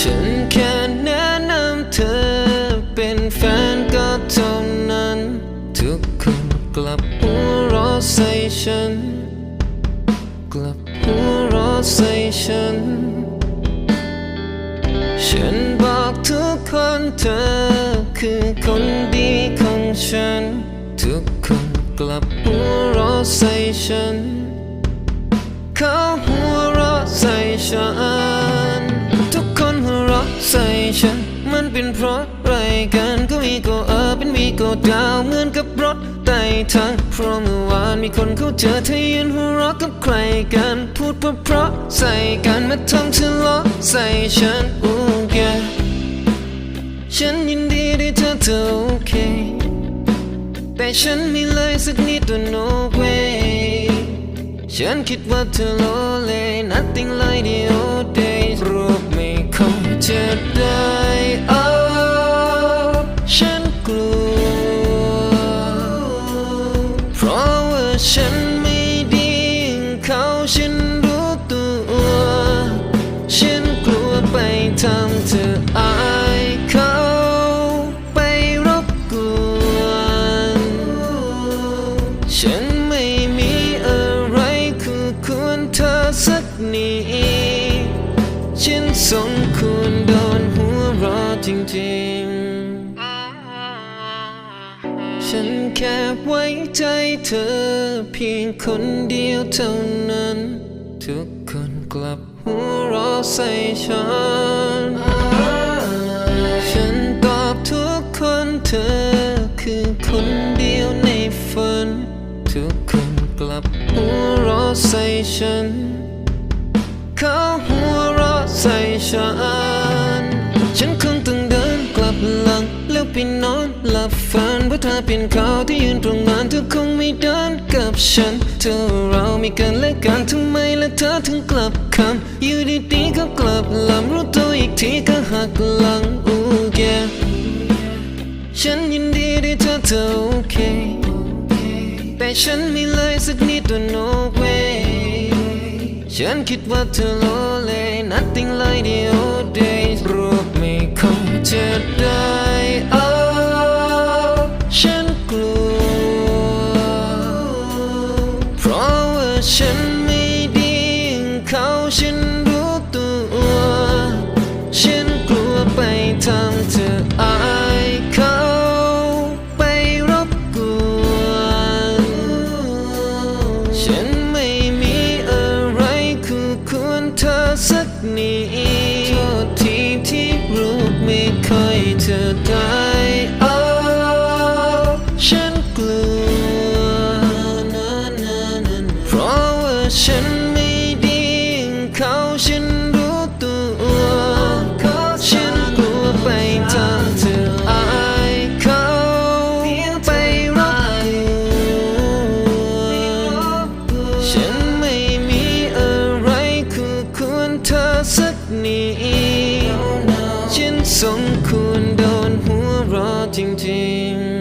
ฉันแค่แนะนำเธอเป็นแฟนก็เท่านั้น ทุกคนกลับหัวเราะใส่ฉัน กลับหัวเราะใส่ฉัน ฉันบอกทุกคนเธอคือคนดีของฉัน ทุกคนกลับหัวเราะใส่ฉัน เขาหัวเราะใส่ฉัน เป็นเพราะไรกันก็มีก็เออเป็นมีก็ดาวเหมือนกับรถไต่ทางเพราะเมื่อวานมีคนเขาเจอเธอยืนหัวเราะกับใครกันพูดเพราะเพราะใส่กันมาทำทะเลาะใส่ฉันโอ้แกฉันยินดีที่เธอเธอโอเค แต่ฉันไม่เลยสักนิดว่า no way ฉันคิดว่าเธอโลเล nothing like the old days รูปไม่คงจะได้เอา ฉันไม่ดีเขาฉันรู้ตัว ฉันกลัวไปทำเธออายเขาไปรบกวนฉันไม่มีอะไรคู่ควรเธอสักนิดฉันสมควรโดนหัวเรอจริงๆ แค่ไว้ใจเธอเพียงคนเดียวเท่านั้น ทุกคนกลับหัวเราะใส่ฉัน ฉันตอบทุกคนเธอคือคนเดียวในฝัน ทุกคนกลับหัวเราะใส่ฉัน เขาหัวเราะใส่ฉัน ฉันคงับฝันว่าเธอเป็นเขาที่ยืนตรงนั้นเธอคงไม่เดินกับฉัน เธอเรามีกันและกันทำไมและเธอถึงกลับคำอยู่ดีๆก็กลับลำรู้ตัวอีกทีก็หักหลังอู้แกฉันยินดีที่เธอเธอโอเค แต่ฉันไม่เลยสักนิดว่า no way ฉันคิดว่าเธอโลเล nothing like the old days รู ฉันไม่ดีอย่างเขาฉันรู้ตัว ฉันกลัวไปทำเธออายเขาไปรบกวนฉันไม่มีอะไรคู่ควรเธอสักนิดโทษทีที่รูปไม่ค่อยเธอได้ ฉันไม่ดีอย่างเขาฉันรู้ตัวฉันกลัวไปทำเธออายเขาไปรบกวนฉันไม่มีอะไรคู่ควรเธอสักนิดฉันสมควรโดนหัวเรอจริง